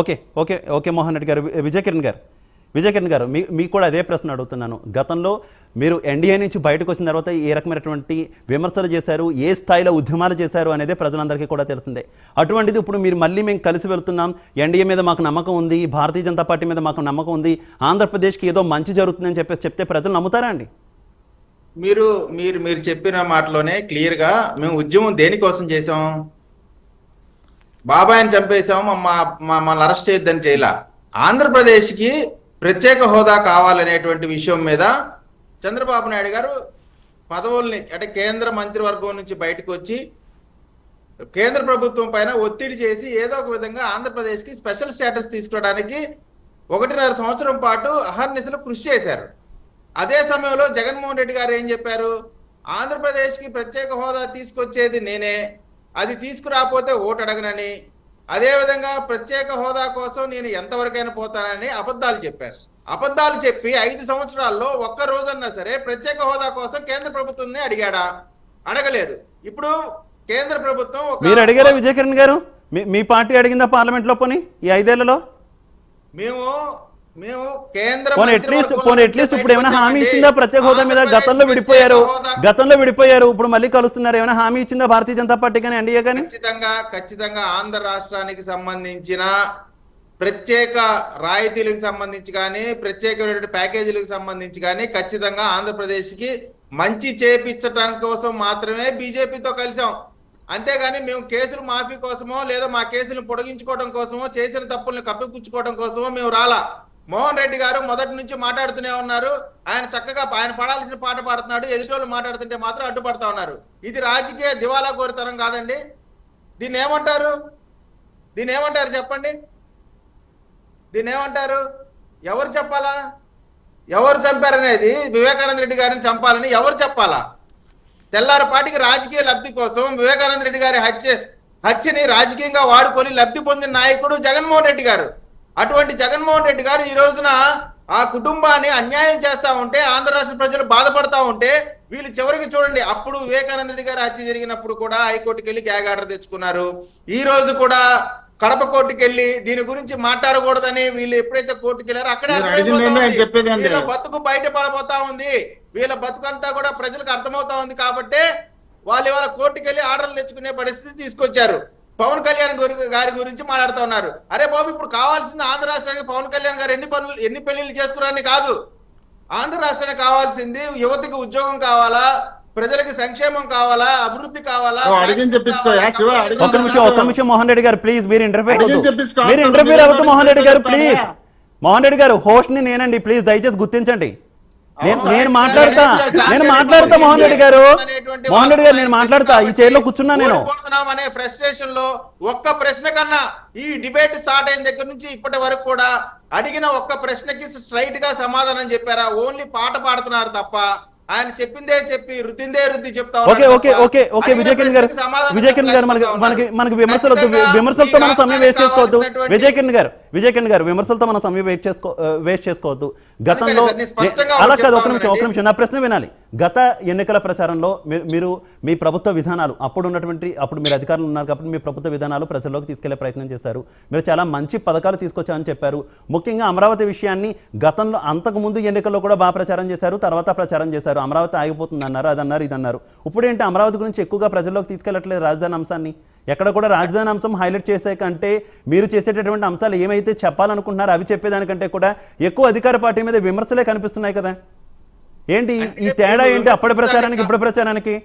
Okay okay okay Mohan Reddy గారు విజయకిరణ్ విజయ్ కిరణ్ గారు. విజయ్ కిరణ్ గారు మీ మీకు కూడా అదే ప్రశ్న అడుగుతున్నాను. గతంలో మీరు ఎన్డీఏ నుంచి బయటకు వచ్చిన తర్వాత ఏ రకమైనటువంటి విమర్శలు చేశారు ఏ స్థాయిలో ఉద్యమాలు చేశారు అనేది ప్రజలందరికీ కూడా తెలిసిందే. అటువంటిది ఇప్పుడు మీరు మళ్ళీ మేము కలిసి వెళ్తున్నాం. ఎన్డీఏ మీద మాకు నమ్మకం ఉంది భారతీయ జనతా పార్టీ మీద మాకు నమ్మకం ఉంది ఆంధ్రప్రదేశ్కి ఏదో మంచి జరుగుతుందని చెప్పేసి చెప్తే ప్రజలు నమ్ముతారా అండి? మీరు మీరు మీరు చెప్పిన మాటలోనే క్లియర్గా మేము ఉద్యమం దేనికోసం చేసాం బాబాయ్ని చంపేశాము మా- మమ్మల్ని అరెస్ట్ చేయొద్దని చేయలా. ఆంధ్రప్రదేశ్కి ప్రత్యేక హోదా కావాలనేటువంటి విషయం మీద చంద్రబాబు నాయుడు గారు పదవుల్ని అంటే కేంద్ర మంత్రివర్గం నుంచి బయటకు వచ్చి కేంద్ర ప్రభుత్వం పైన ఒత్తిడి చేసి ఏదో ఒక విధంగా ఆంధ్రప్రదేశ్కి స్పెషల్ స్టేటస్ తీసుకోవడానికి ఒకటిన్నర సంవత్సరం పాటు అహర్నిశలు కృషి చేశారు. అదే సమయంలో జగన్మోహన్ రెడ్డి గారు ఏం చెప్పారు? ఆంధ్రప్రదేశ్కి ప్రత్యేక హోదా తీసుకొచ్చేది నేనే. అది తీసుకురాకపోతే ఓటు అడగనని అదేవిధంగా ప్రత్యేక హోదా కోసం నేను ఎంతవరకైనా పోతానని అబద్ధాలు చెప్పారు. అబద్ధాలు చెప్పి ఐదు సంవత్సరాల్లో ఒక్క రోజన్నా సరే ప్రత్యేక హోదా కోసం కేంద్ర ప్రభుత్వాన్ని అడిగాడా? అడగలేదు. ఇప్పుడు కేంద్ర ప్రభుత్వం మీరు అడిగారా విజయ్ కిరణ్ గారు మీ పార్టీ అడిగిందా పార్లమెంట్లో పోనీ ఈ ఐదేళ్ళలో? మేము పోనీ అట్లీస్ట్ పోనీ అట్లీస్ట్ ఇప్పుడు ఏమైనా హామీ ఇచ్చిందా? ప్రత్యేక హోదా మీద గతంలో విడిపోయారు. గతంలో విడిపోయారు. ఇప్పుడు మళ్ళీ కలుస్తున్నారు. ఏమైనా హామీ ఇచ్చిందా భారతీయ జనతా పార్టీ కానీ ఎన్డీఏ కానీ ఖచ్చితంగా ఖచ్చితంగా ఆంధ్ర రాష్ట్రానికి సంబంధించిన ప్రత్యేక రాయితీలకు సంబంధించి కానీ ప్రత్యేకమైనటువంటి ప్యాకేజీలకు సంబంధించి కానీ ఖచ్చితంగా ఆంధ్రప్రదేశ్కి మంచి చేపించడానికి కోసం మాత్రమే బీజేపీతో కలిసాం. అంతేగాని మేము కేసులు మాఫీ కోసమో లేదా మా కేసులు పొడిగించుకోవడం కోసమో చేసిన తప్పుల్ని కప్పిపుచ్చుకోవడం కోసమో మేము రాలా. మోహన్ రెడ్డి గారు మొదటి నుంచి మాట్లాడుతూనే ఉన్నారు. ఆయన చక్కగా ఆయన పడాల్సిన పాట పాడుతున్నాడు. ఎదుటోళ్ళు మాట్లాడుతుంటే మాత్రం అడ్డుపడతా ఉన్నారు. ఇది రాజకీయ దివాలా కోరితనం కాదండి. దీన్ని ఏమంటారు? దీన్ని ఏమంటారు చెప్పండి. దీన్ని ఏమంటారు? ఎవరు చెప్పాలా? ఎవరు చంపారనేది వివేకానంద రెడ్డి గారిని చంపాలని ఎవరు చెప్పాలా? తెల్లారపాటికి రాజకీయ లబ్ధి కోసం వివేకానంద రెడ్డి గారి హత్య హత్యని రాజకీయంగా వాడుకొని లబ్ధి పొందిన నాయకుడు జగన్మోహన్ రెడ్డి గారు. అటువంటి జగన్మోహన్ రెడ్డి గారు ఈ రోజున ఆ కుటుంబాన్ని అన్యాయం చేస్తా ఉంటే ఆంధ్ర రాష్ట్ర ప్రజలు బాధపడతా ఉంటే వీళ్ళు చివరికి చూడండి అప్పుడు వివేకానంద రెడ్డి గారి హత్య జరిగినప్పుడు కూడా హైకోర్టుకి వెళ్ళి గ్యాగ్ ఆర్డర్ తెచ్చుకున్నారు. ఈ రోజు కూడా కడప కోర్టుకి వెళ్ళి దీని గురించి మాట్లాడకూడదని వీళ్ళు ఎప్పుడైతే కోర్టుకి వెళ్ళారో అక్కడే? వీళ్ళ బతుకు బయట పడబోతా ఉంది. వీళ్ళ బతుకంతా కూడా ప్రజలకు అర్థమవుతా ఉంది కాబట్టి వాళ్ళు ఇవాళ కోర్టుకి వెళ్ళి ఆర్డర్లు తెచ్చుకునే పరిస్థితి తీసుకొచ్చారు. పవన్ కళ్యాణ్ గురి- గారి గురించి మాట్లాడుతూ ఉన్నారు. అరే బాబు ఇప్పుడు కావాల్సింది ఆంధ్ర రాష్ట్రానికి పవన్ కళ్యాణ్ గారు ఎన్ని పనులు ఎన్ని పెళ్ళిళ్ళు చేసుకున్నారని కాదు. ఆంధ్ర రాష్ట్రానికి కావాల్సింది యువతకి ఉద్యోగం కావాలా ప్రజలకి సంక్షేమం కావాలా అభివృద్ధి కావాలా ఓ, అడిగింది చెప్పించుకోయా, శివ, అడిగింది ఒక్క నిమిషం ఒక్క నిమిషం మోహన్ రెడ్డి గారు ప్లీజ్ మీరు ఇంటర్ఫీర్. మీరు ఇంటర్ఫీర్ అవ్వద్దు మోహన్ రెడ్డి గారు? ప్లీజ్. మోహన్ రెడ్డి గారు హోస్ట్ని నేనండి ప్లీజ్ దయచేసి గుర్తించండి. నేను మాట్లాడతా. ఆయన నేను మాట్లాడతా మోహన్ రెడ్డి గారు. మోహన్ రెడ్డి గారు నేను మాట్లాడతా. ఈ చైర్లో కూర్చున్నా నేను. అనే ఫ్రస్ట్రేషన్లో ఒక్క ప్రశ్న కన్నా ఈ డిబేట్ స్టార్ట్ అయిన దగ్గర నుంచి ఇప్పటి వరకు కూడా అడిగిన ఒక్క ప్రశ్నకి స్ట్రైట్గా సమాధానం చెప్పారా? ఓన్లీ పాట పాడుతున్నారు తప్ప ఆయన చెప్పిందే చెప్పి రుద్దిందే రుద్ది చెప్తా ఓకే ఓకే ఓకే ఓకే. అడిగిన విజయ్ కిరణ్ గారు ప్రశ్నకి సమాధానం విజయ్ కిరణ్ గారు మనకి మనకి. మనకి విమర్శలు వద్దు. ఖచ్చితంగా విమర్శలతో మనం సమయం వేస్ట్ చేసుకోవద్దు. రాష్ట్రానికి విజయ్ కిరణ్ గారు విజయ్ కిరణ్ గారు విమర్శలతో మనం సమయం వేస్ట్ చేసుకో వేస్ట్ చేసుకోవద్దు. గతంలో అలా కాదు ఒక నిమిషం ఒక. నిమిషం నా ప్రశ్న వినాలి. గత ఎన్నికల ప్రచారంలో మీరు మీరు మీ ప్రభుత్వ విధానాలు అప్పుడు ఉన్నటువంటి అప్పుడు మీరు అధికారులు ఉన్నారు కాబట్టి మీ ప్రభుత్వ విధానాలు ప్రజల్లోకి తీసుకెళ్ళే ప్రయత్నం చేశారు. మీరు చాలా మంచి పథకాలు తీసుకొచ్చారని చెప్పారు. ముఖ్యంగా అమరావతి విషయాన్ని గతంలో అంతకు ముందు ఎన్నికల్లో కూడా బాగా ప్రచారం చేశారు తర్వాత ప్రచారం చేశారు. అమరావతి ఆగిపోతుంది అన్నారు అది అన్నారు ఇది అన్నారు ఇప్పుడు ఏంటి అమరావతి గురించి ఎక్కువగా ప్రజల్లోకి తీసుకెళ్ళట్లేదు రాజధాని అంశాన్ని? ఎక్కడ కూడా రాజధాని అంశం హైలైట్ చేసే కంటే మీరు చేసేటటువంటి అంశాలు ఏమైతే చెప్పాలనుకుంటున్నారో అవి చెప్పేదానికంటే కూడా ఎక్కువ అధికార పార్టీ మీద విమర్శలే కనిపిస్తున్నాయి కదా. ఏంటి ఈ- తేడా ఏంటి అప్పటి ప్రచారానికి ఇప్పుడు ప్రచారానికి?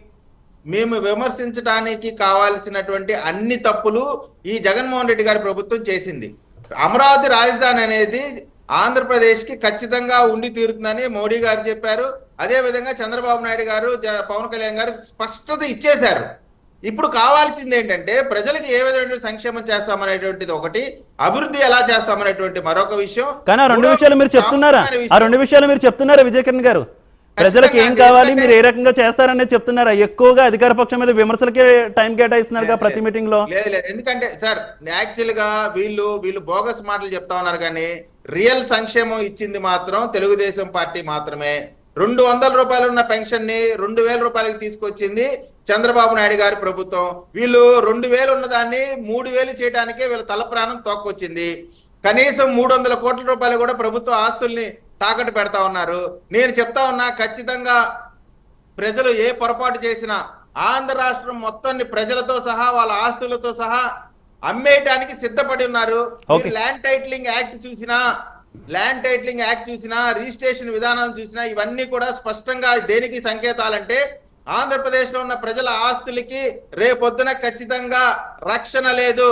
మేము విమర్శించడానికి కావాల్సినటువంటి అన్ని తప్పులు ఈ జగన్మోహన్ రెడ్డి గారి ప్రభుత్వం చేసింది. అమరావతి రాజధాని అనేది ఆంధ్రప్రదేశ్కి ఖచ్చితంగా ఉండి తీరుతుందని మోడీ గారు చెప్పారు. అదే విధంగా చంద్రబాబు నాయుడు గారు పవన్ కళ్యాణ్ గారు స్పష్టత ఇచ్చేశారు. ఇప్పుడు కావాల్సింది ఏంటంటే ప్రజలకు ఏ విధమైన సంక్షేమం చేస్తామనేటువంటిది ఒకటి అభివృద్ధి ఎలా చేస్తామనేటువంటి మరొక విషయం. కానీ ఆ రెండు విషయాలు మీరు చెప్తున్నారా? ఆ రెండు విషయాలు మీరు చెప్తున్నారా విజయ్ కిరణ్ గారు ప్రజలకు ఏం కావాలి మీరు ఏ రకంగా చేస్తారనేది చెప్తున్నారా? ఎక్కువగా అధికార పక్షం మీద విమర్శలకే టైం కేటాయిస్తున్నారుగా ప్రతి మీటింగ్లో లేదు లేదు. ఎందుకంటే సార్ యాక్చువల్గా వీళ్ళు వీళ్ళు బోగస్ మాటలు చెప్తా ఉన్నారు కానీ రియల్ సంక్షేమం ఇచ్చింది మాత్రం తెలుగుదేశం పార్టీ మాత్రమే. రెండు వందల రూపాయలు ఉన్న పెన్షన్ని రెండు వేల రూపాయలకి తీసుకొచ్చింది చంద్రబాబు నాయుడు గారి ప్రభుత్వం. వీళ్ళు రెండు వేలు ఉన్నదాన్ని మూడు వేలు చేయడానికే వీళ్ళ తల ప్రాణం తోక్కొచ్చింది. కనీసం మూడు వందల కోట్ల రూపాయలు కూడా ప్రభుత్వ ఆస్తుల్ని తాకట్టు పెడతా ఉన్నారు. నేను చెప్తా ఉన్నా ఖచ్చితంగా ప్రజలు ఏ పొరపాటు చేసినా ఆంధ్ర రాష్ట్రం మొత్తాన్ని ప్రజలతో సహా వాళ్ళ ఆస్తులతో సహా అమ్మేయటానికి సిద్ధపడి ఉన్నారు. ల్యాండ్ టైటిలింగ్ యాక్ట్ చూసినా ల్యాండ్ టైటిలింగ్ యాక్ట్ చూసినా రిజిస్ట్రేషన్ విధానం చూసినా ఇవన్నీ కూడా స్పష్టంగా దేనికి సంకేతాలంటే ఆంధ్రప్రదేశ్లో ఉన్న ప్రజల ఆస్తులకి రేపొద్దున ఖచ్చితంగా రక్షణ లేదు.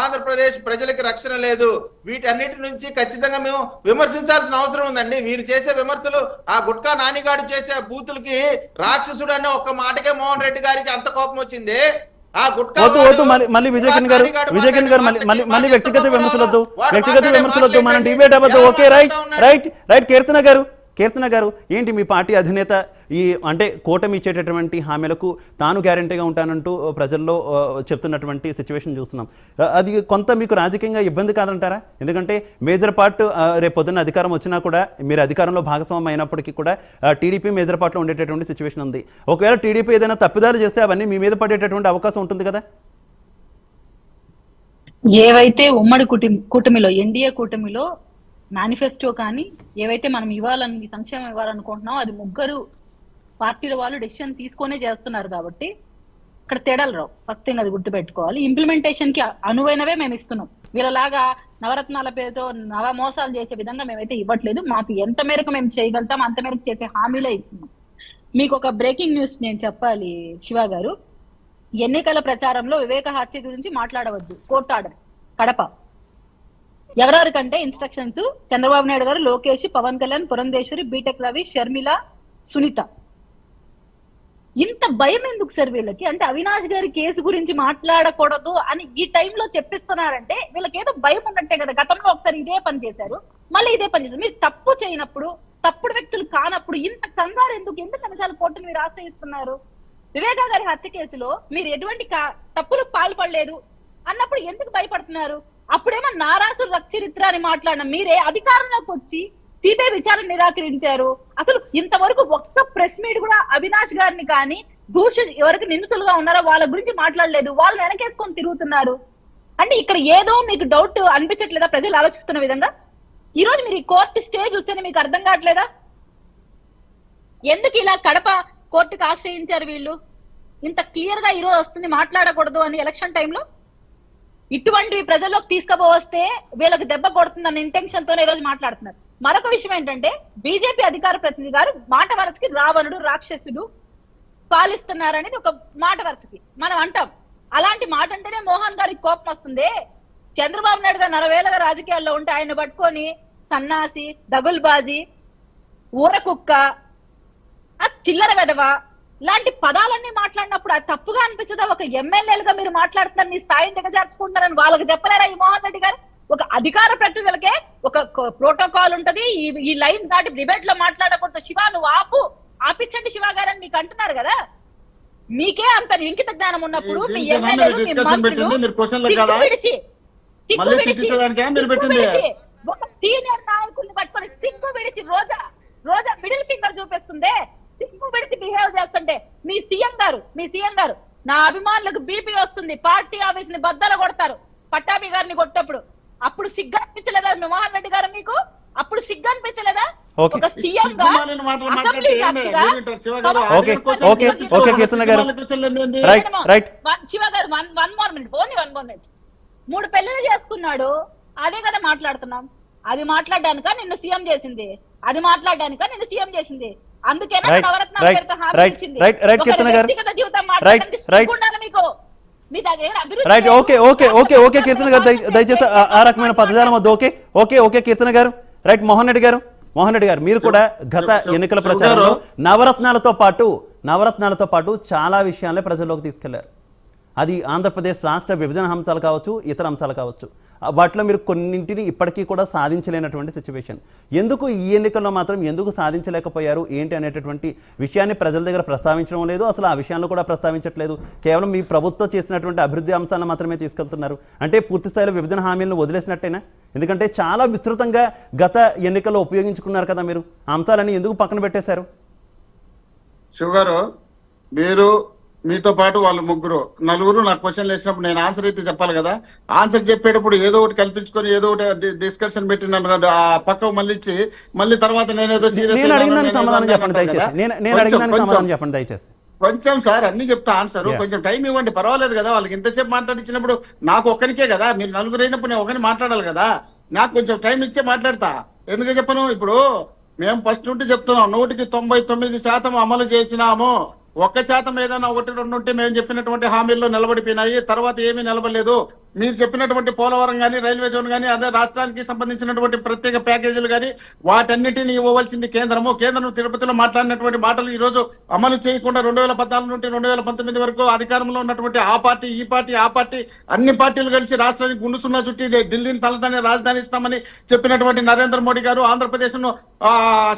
ఆంధ్రప్రదేశ్ ప్రజలకి రక్షణ లేదు. వీటన్నిటి నుంచి ఖచ్చితంగా మేము విమర్శించాల్సిన అవసరం ఉందండి. మీరు చేసే విమర్శలు ఆ గుట్కా నానిగాడు చేసే బూతులకి రాక్షసుడు అనే ఒక్క మాటకే మోహన్ రెడ్డి గారికి అంత కోపం వచ్చింది. ఆ గుట్కా మళ్ళీ విజయకిరణ్ గారు గారు మళ్ళీ వ్యక్తిగత వ్యక్తిగత మనం డిబేట్ అవ్వద్దు. Okay right? Right right Keerthana గారు. కీర్తన గారు ఏంటి మీ పార్టీ అధినేత ఈ అంటే కూటమి ఇచ్చేటటువంటి హామీలకు తాను గ్యారంటీగా ఉంటానంటూ ప్రజల్లో చెప్తున్నటువంటి సిచ్యువేషన్ చూస్తున్నాం. అది కొంత మీకు రాజకీయంగా ఇబ్బంది కాదంటారా? ఎందుకంటే మేజర్ పార్ట్ రేపు పొద్దున్న అధికారం వచ్చినా కూడా మీరు అధికారంలో భాగస్వామ్యం అయినప్పటికీ కూడా టీడీపీ మేజర్ పార్ట్లో ఉండేటటువంటి సిచ్యువేషన్ ఉంది. ఒకవేళ టీడీపీ ఏదైనా తప్పిదాలు చేస్తే అవన్నీ మీ మీద పడేటటువంటి అవకాశం ఉంటుంది కదా? ఏవైతే ఉమ్మడి కూటమి కూటమిలో ఎన్డీఏ కూటమిలో మేనిఫెస్టో కానీ ఏవైతే మనం ఇవ్వాలని సంక్షేమం ఇవ్వాలనుకుంటున్నామో అది ముగ్గురు పార్టీల వాళ్ళు డెసిషన్ తీసుకొనే చేస్తున్నారు కాబట్టి ఇక్కడ తేడాలు రావు. ఫస్ట్ థింగ్ అది గుర్తుపెట్టుకోవాలి. ఇంప్లిమెంటేషన్కి అనువైనవే మేము ఇస్తున్నాం. వీళ్ళలాగా నవరత్నాల పేరుతో నవ మోసాలు చేసే విధంగా మేమైతే ఇవ్వట్లేదు. మాకు ఎంత మేరకు మేము చేయగలుగుతాం అంత మేరకు చేసే హామీలే ఇస్తున్నాం. మీకు ఒక బ్రేకింగ్ న్యూస్ నేను చెప్పాలి శివ గారు. ఎన్నికల ప్రచారంలో వివేక హత్య గురించి మాట్లాడవద్దు. Court orders Kadapa. ఎవరెవరికంటే instructions Chandrababu Naidu గారు లోకేష్ పవన్ కళ్యాణ్ పురంధేశ్వరి బీటెక్ రవి షర్మిల సునీత. ఇంత భయం ఎందుకు సార్ వీళ్ళకి? అంటే అవినాష్ గారి కేసు గురించి మాట్లాడకూడదు అని ఈ టైంలో చెప్పిస్తున్నారంటే వీళ్ళకి ఏదో భయం ఉన్నట్టే కదా. గతంలో ఒకసారి ఇదే పని చేశారు. మళ్ళీ ఇదే పని చేశారు. మీరు తప్పు చేయనప్పుడు తప్పుడు వ్యక్తులు కానప్పుడు ఇంత కంగారు ఎందుకు? ఎందుకు అన్నిసార్లు కోర్టును మీరు ఆశ్రయిస్తున్నారు? వివేకా గారి హత్య కేసులో మీరు ఎటువంటి కా- తప్పులు పాల్పడలేదు అన్నప్పుడు ఎందుకు భయపడుతున్నారు? అప్పుడేమో నారాసు రక్చరిత్ర అని మాట్లాడిన మీరే అధికారంలోకి వచ్చి సిబిఐ విచారణ నిరాకరించారు. అసలు ఇంతవరకు ఒక్క ప్రెస్ మీట్ కూడా అవినాష్ గారిని కానీ దూష ఎవరికి నిందితులుగా ఉన్నారో వాళ్ళ గురించి మాట్లాడలేదు. వాళ్ళు వెనకేసుకొని తిరుగుతున్నారు. అంటే ఇక్కడ ఏదో మీకు డౌట్ అనిపించట్లేదా? ప్రజలు ఆలోచిస్తున్న విధంగా? ఈ రోజు మీరు ఈ కోర్టు స్టే చూస్తేనే మీకు అర్థం కావట్లేదా? ఎందుకు ఇలా కడప కోర్టుకు ఆశ్రయించారు వీళ్ళు? ఇంత క్లియర్గా ఈరోజు వస్తుంది మాట్లాడకూడదు అని ఎలక్షన్ టైంలో ఇటువంటివి ప్రజల్లోకి తీసుకుపోవస్తే వీళ్ళకి దెబ్బ కొడుతుందన్న ఇంటెన్షన్ తోనే ఈ రోజు మాట్లాడుతున్నారు. మరొక విషయం ఏంటంటే బీజేపీ అధికార ప్రతినిధి గారు మాట వరసకి రావణుడు రాక్షసుడు పాలిస్తున్నారనేది ఒక మాట వరసకి. మనం అంటాం అలాంటి మాట అంటేనే మోహన్ గారికి కోపం వస్తుంది. చంద్రబాబు నాయుడు గారు నరవేలగా రాజకీయాల్లో ఉంటే ఆయన పట్టుకొని సన్నాసి దగుల్బాజీ ఊరకుక్క కుక్క చిల్లర వెదవ ఇలాంటి పదాలన్నీ మాట్లాడినప్పుడు అది తప్పుగా అనిపించదా? ఒక ఎమ్మెల్యేలుగా మీరు మాట్లాడుతున్నారు మీ స్థాయిని దిగజార్చుకుంటున్నారని వాళ్ళకి చెప్పలేరా ఈ మోహన్ రెడ్డి గారు? ఒక అధికార ప్రతినిధులకే ఒక ప్రోటోకాల్ ఉంటది. ఈ లైన్ దాటి డిబేట్లో మాట్లాడకూడదు. శివ నువ్వు ఆపు. ఆపించండి శివ గారు అని మీకు అంటున్నారు కదా? మీకే అంత ఇంకిత జ్ఞానం ఉన్నప్పుడు మీ ఎమ్మెల్యేలు ఒక సీనియర్ నాయకుల్ని పట్టుకొని సిగ్గు విడిచి రోజా రోజా మిడిల్ ఫింగర్ చూపిస్తుందే. సిగ్గు విడిచి బిహేవ్ చేస్తుంటే మీ సీఎం గారు మీ సీఎం గారు నా అభిమానులకు బీపీ వస్తుంది పార్టీ ఆఫీస్ని బద్దలు కొడతారు పట్టాభి గారిని కొట్టప్పుడు. అప్పుడు సిగ్గు అనిపించలేదా మోహన్ రెడ్డి గారు మీకు? అప్పుడు సిగ్గు అనిపించలేదా. ఒక సీఎం గా శివ గారు, వన్- శివ గారు one one more minute only one more minute. మూడు పెళ్ళిళ్ళు చేసుకున్నాడు. అదే కదా మాట్లాడుతున్నాం. అది మాట్లాడడానిక నిన్ను సీఎం చేసింది? అది మాట్లాడడానిక నిన్ను సీఎం చేసింది? Right. Okay okay okay okay Keerthana గారు. దయ- దయచేసి ఆ- రకమైన పదజాలం వద్దు ఓకే ఓకే ఓకే కీర్తన గారు. రైట్ మోహన్ రెడ్డి గారు. మోహన్ రెడ్డి గారు మీరు కూడా గత ఎన్నికల ప్రచారంలో. నవరత్నాలతో పాటు నవరత్నాలతో పాటు చాలా విషయాలే ప్రజల్లోకి తీసుకెళ్ళారు. అది ఆంధ్రప్రదేశ్ రాష్ట్ర విభజన అంశాలు కావచ్చు ఇతర అంశాలు కావచ్చు. వాటిలో మీరు కొన్నింటిని ఇప్పటికీ కూడా సాధించలేనటువంటి సిచ్యువేషన్ ఎందుకు ఈ ఎన్నికల్లో మాత్రం ఎందుకు సాధించలేకపోయారు? ఏంటి అనేటటువంటి విషయాన్ని ప్రజల దగ్గర ప్రస్తావించడం లేదు. అసలు ఆ విషయాలను కూడా ప్రస్తావించట్లేదు. కేవలం మీ ప్రభుత్వం చేసినటువంటి అభివృద్ధి అంశాలను మాత్రమే తీసుకెళ్తున్నారు. అంటే పూర్తి స్థాయిలో విభజన హామీలను వదిలేసినట్టేనా? ఎందుకంటే చాలా విస్తృతంగా గత ఎన్నికల్లో ఉపయోగించుకున్నారు కదా మీరు. అంశాలని ఎందుకు పక్కన పెట్టేశారు? శివగారు మీరు మీతో పాటు వాళ్ళు ముగ్గురు నలుగురు నాకు క్వశ్చన్లు వేసినప్పుడు నేను ఆన్సర్ అయితే చెప్పాలి కదా. ఆన్సర్ చెప్పేటప్పుడు ఏదో ఒకటి కల్పించుకొని ఏదో ఒకటి డిస్కషన్ పెట్టి నన్ను కదా ఆ పక్కకు మళ్ళీ ఇచ్చి మళ్ళీ తర్వాత నేనేదో నేను కొంచెం- సార్ అన్ని చెప్తా ఆన్సర్. కొంచెం టైం ఇవ్వండి పర్వాలేదు కదా. వాళ్ళకి ఇంతసేపు మాట్లాడించినప్పుడు నాకు ఒక్కరికే కదా. మీరు నలుగురు అయినప్పుడు నేను ఒకరిని మాట్లాడాలి కదా. నాకు కొంచెం టైం ఇచ్చే మాట్లాడతా. ఎందుకు చెప్పను? ఇప్పుడు మేము ఫస్ట్ నుండి చెప్తున్నాం నూటికి తొంభై తొమ్మిది శాతం అమలు చేసినాము. ఒక్క శాతం ఏదైనా ఒకటి రెండు ఉంటే మేము చెప్పినటువంటి హామీల్లో నిలబడిపోయినాయి తర్వాత ఏమీ నిలబడలేదు. మీరు చెప్పినటువంటి పోలవరం కానీ రైల్వే జోన్ కానీ అదే రాష్ట్రానికి సంబంధించినటువంటి ప్రత్యేక ప్యాకేజీలు కానీ వాటన్నిటిని ఇవ్వవలసింది కేంద్రము. కేంద్రం తిరుపతిలో మాట్లాడినటువంటి మాటలు ఈ రోజు అమలు చేయకుండా రెండు వేల పద్నాలుగు నుండి రెండు వేల పంతొమ్మిది వరకు అధికారంలో ఉన్నటువంటి ఆ పార్టీ ఈ పార్టీ ఆ పార్టీ అన్ని పార్టీలు కలిసి రాష్ట్రానికి గుండు సున్నా చుట్టి ఢిల్లీని తలదాని రాజధాని ఇస్తామని చెప్పినటువంటి నరేంద్ర మోడీ గారు ఆంధ్రప్రదేశ్ను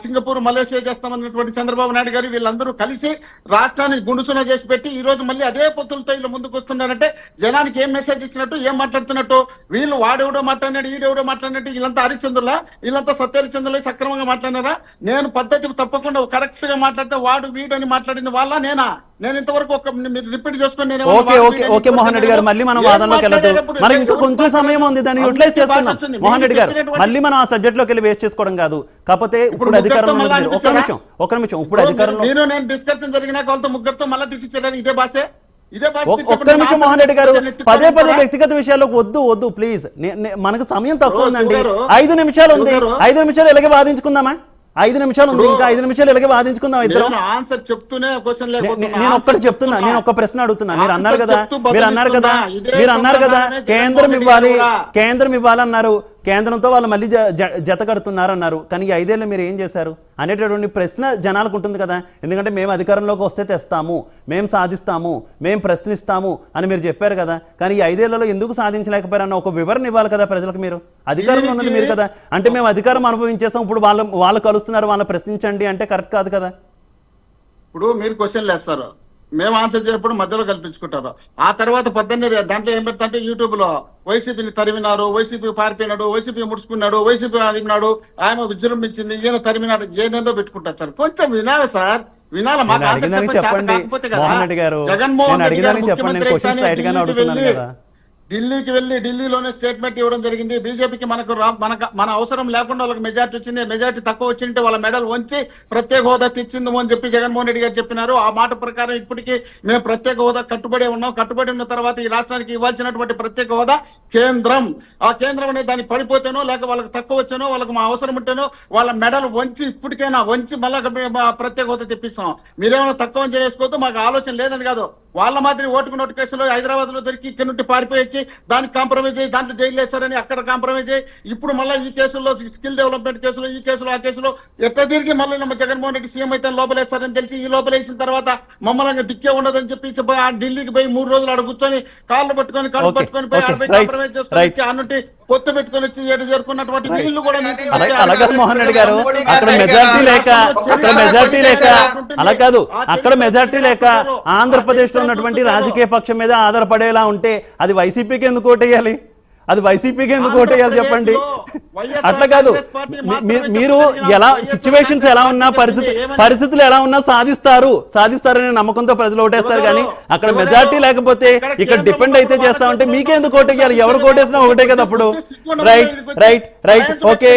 సింగపూర్ మలేషియా చేస్తామన్నటువంటి చంద్రబాబు నాయుడు గారు వీళ్ళందరూ కలిసి రాష్ట్రాన్ని గుండు సున్నా చేసి పెట్టి ఈ రోజు మళ్ళీ అదే పొత్తులతో వీళ్ళు ముందుకు వస్తున్నారంటే జనానికి ఏం మెసేజ్ ఇచ్చినట్టు ఏం మాట్లాడుతున్నట్టు? వీళ్ళు వాడెవడో మాట్లాడినాడు ఈడెవడో మాట్లాడినట్టు వీళ్ళంతా హరిచంద్రులా వీళ్ళంతా సత్యహరిచంద్రులు సక్రమంగా మాట్లాడినారా? నేను పద్ధతి తప్పకుండా కరెక్ట్గా మాట్లాడితే వాడు వీడు అని మాట్లాడింది వాళ్ళ నేనా? నేను ఇంతవరకు ఒక మీరు రిపీట్ చేసుకొని ఓకే వాడు ఓకే వీడు అని ఓకే మోహన్ రెడ్డి గారు. మళ్ళీ మనం వాదనలోకి వెళ్ళదు ఇంకా కొంచెం సమయం ఉంది దాన్ని యూటిలైజ్ వచ్చింది. మోహన్ రెడ్డి గారు మళ్ళీ మనం ఆ సబ్జెక్ట్లోకి వెళ్ళి వేస్ట్ చేసుకోవడం కాదు. కాకపోతే ఇప్పుడు అధికారంలో మళ్ళా నిమిషం ఒక్క నిమిషం ఇప్పుడు అధికారంలో నేను నేను డిస్కషన్ జరిగినాక వాళ్ళతో ముగ్గురితో మళ్ళీ తిట్టించారని ఇదే భాషే? ఒక్- ఒక్క నిమిషం మోహన్ రెడ్డి గారు పదే పదే వ్యక్తిగత విషయాలకు వద్దు వద్దు ప్లీజ్ మనకు సమయం తక్కువ ఉందండి. ఐదు నిమిషాలు ఉంది. ఐదు నిమిషాలు ఇలాగే వాదించుకుందామా? ఐదు నిమిషాలు ఉంది. ఇంకా ఐదు నిమిషాలు ఇలాగే వాదించుకుందాం ఇద్దరం. నేను ఆన్సర్ చెప్తూనే క్వశ్చన్ నేను ఒక్కటి చెప్తున్నా నేను ఒక్క ప్రశ్న అడుగుతున్నా. మీరు అన్నారు కదా మీరు అన్నారు కదా మీరు అన్నారు కదా కేంద్రం ఇవ్వాలి. కేంద్రం ఇవ్వాలన్నారు. కేంద్రంతో వాళ్ళు మళ్ళీ జత కడుతున్నారు అన్నారు కానీ ఈ ఐదేళ్ళు మీరు ఏం చేశారు? అనేటటువంటి ప్రశ్న జనాలకు ఉంటుంది కదా. ఎందుకంటే మేము అధికారంలోకి వస్తే తెస్తాము. మేము సాధిస్తాము. మేము ప్రశ్నిస్తాము అని మీరు చెప్పారు కదా. కానీ ఈ ఐదేళ్ళలో ఎందుకు సాధించలేకపోయారన్న ఒక వివరణ ఇవ్వాలి కదా ప్రజలకు మీరు? అధికారంలో ఉన్నది మీరు కదా. అంటే మేము అధికారం అనుభవించేసాం. ఇప్పుడు వాళ్ళు వాళ్ళు కలుస్తున్నారు వాళ్ళని ప్రశ్నించండి అంటే కరెక్ట్ కాదు కదా. ఇప్పుడు మీరు క్వశ్చన్లు వేస్తారు. మేము ఆన్సర్ చేయనప్పుడు మధ్యలో కల్పించుకుంటారు. ఆ తర్వాత పొద్దున్నే దాంట్లో ఏం పెడతా యూట్యూబ్లో వైసీపీని తరిమినారు వైసీపీ పారిపోయినాడు వైసీపీ ముడుచుకున్నాడు వైసీపీ అడిగినాడు ఆయన విజృంభించింది ఈయన తరిమినాడు ఏదేందో పెట్టుకుంటారు సార్. కొంచెం వినాలి సార్. వినాలి మాకు జగన్మోహన్ రెడ్డి గారు ముఖ్యమంత్రి ఢిల్లీకి వెళ్ళి- ఢిల్లీలోనే స్టేట్మెంట్ ఇవ్వడం జరిగింది. బీజేపీకి మనకు రా- మనకు మన అవసరం లేకుండా వాళ్ళకి మెజార్టీ వచ్చింది. మెజార్టీ తక్కువ వచ్చింటే వాళ్ళ మెడల్ వంచి ప్రత్యేక హోదా తెచ్చింది అని చెప్పి జగన్మోహన్ రెడ్డి గారు చెప్పినారు. ఆ మాట ప్రకారం ఇప్పటికీ మేము ప్రత్యేక హోదా కట్టుబడి ఉన్నాం. కట్టుబడి ఉన్న తర్వాత ఈ రాష్ట్రానికి ఇవ్వాల్సినటువంటి ప్రత్యేక హోదా కేంద్రం. ఆ కేంద్రం అనేది దానికి పడిపోతేనో లేక వాళ్ళకి తక్కువ వచ్చానో వాళ్ళకి మా అవసరం ఉంటేనో వాళ్ళ మెడల్ వంచి ఇప్పటికైనా వంచి మళ్ళా ప్రత్యేక హోదా తెప్పిస్తాం. మీరేమైనా తక్కువ చేసుకోవద్దు మాకు ఆలోచన లేదని కాదు. వాళ్ళ మాదిరి ఓటుకు నోటిఫికేషన్లో హైదరాబాద్లో దొరికి ఇక్కడ నుండి పారిపోయొచ్చి దానికి కాంప్రమైజ్ అయ్యి దాంట్లో జైలు వేస్తారని అక్కడ కాంప్రమైజ్ అయ్యి ఇప్పుడు మళ్ళీ ఈ కేసుల్లో స్కిల్ డెవలప్మెంట్ కేసులో ఈ కేసులో ఆ కేసులో ఎట్లా తిరిగి మళ్ళీ నమ్మ జగన్మోహన్ రెడ్డి సీఎం అయితే లోపలేస్తారని తెలిసి ఈ లోపలేసిన తర్వాత మమ్మల్ని దిక్కే ఉండదని చెప్పి ఆ ఢిల్లీకి పోయి మూడు రోజులు అక్కడ కూర్చొని కాళ్ళు పట్టుకొని కళ్ళు పట్టుకొని పోయి ఆడపై కాంప్రమైజ్ చేసుకొని ఆ నుండి పొత్తు పెట్టుకొని వచ్చి ఏడు చేరుకున్నటువంటి వీళ్ళు కూడా కాదు మోహన్ రెడ్డి గారు అక్కడ మెజార్టీ లేక అక్కడ మెజార్టీ లేక అలా కాదు. అక్కడ మెజార్టీ లేక ఆంధ్రప్రదేశ్లో ఉన్నటువంటి రాజకీయ పక్షం మీద ఆధారపడేలా ఉంటే అది వైసీపీకి ఎందుకు ఓటేయాలి? అది వైసీపీకి ఎందుకు ఓటేయాలి చెప్పండి? అట్లా కాదు. మీరు ఎలా సిచ్యువేషన్స్ ఎలా ఉన్నా పరిస్థితి పరిస్థితులు ఎలా ఉన్నా సాధిస్తారు. సాధిస్తారనే నమ్మకంతో ప్రజలు ఓటేస్తారు కానీ అక్కడ మెజార్టీ లేకపోతే ఇక్కడ డిపెండ్ అయితే చేస్తామంటే మీకే ఎందుకు ఓటేయాలి? ఎవరు ఓటేసినా ఒకటే కదా అప్పుడు. Right right right okay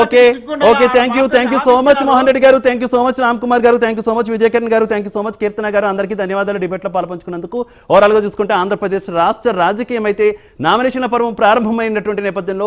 okay okay thank you thank you so much Mohan Reddy గారు. Thank you so much Ram Kumar గారు. Thank you so much Vijayakiran గారు. Thank you so much Keerthana గారు. అందరికీ ధన్యవాదాలు డిబేట్లో పాల్పంచుకున్నందుకు. ఓవరాల్గా చూసుకుంటే ఆంధ్రప్రదేశ్ రాష్ట్ర రాజకీయం అయితే నామినేషన్ల పర్వం ప్రారంభమైనటువంటి నేపథ్యంలో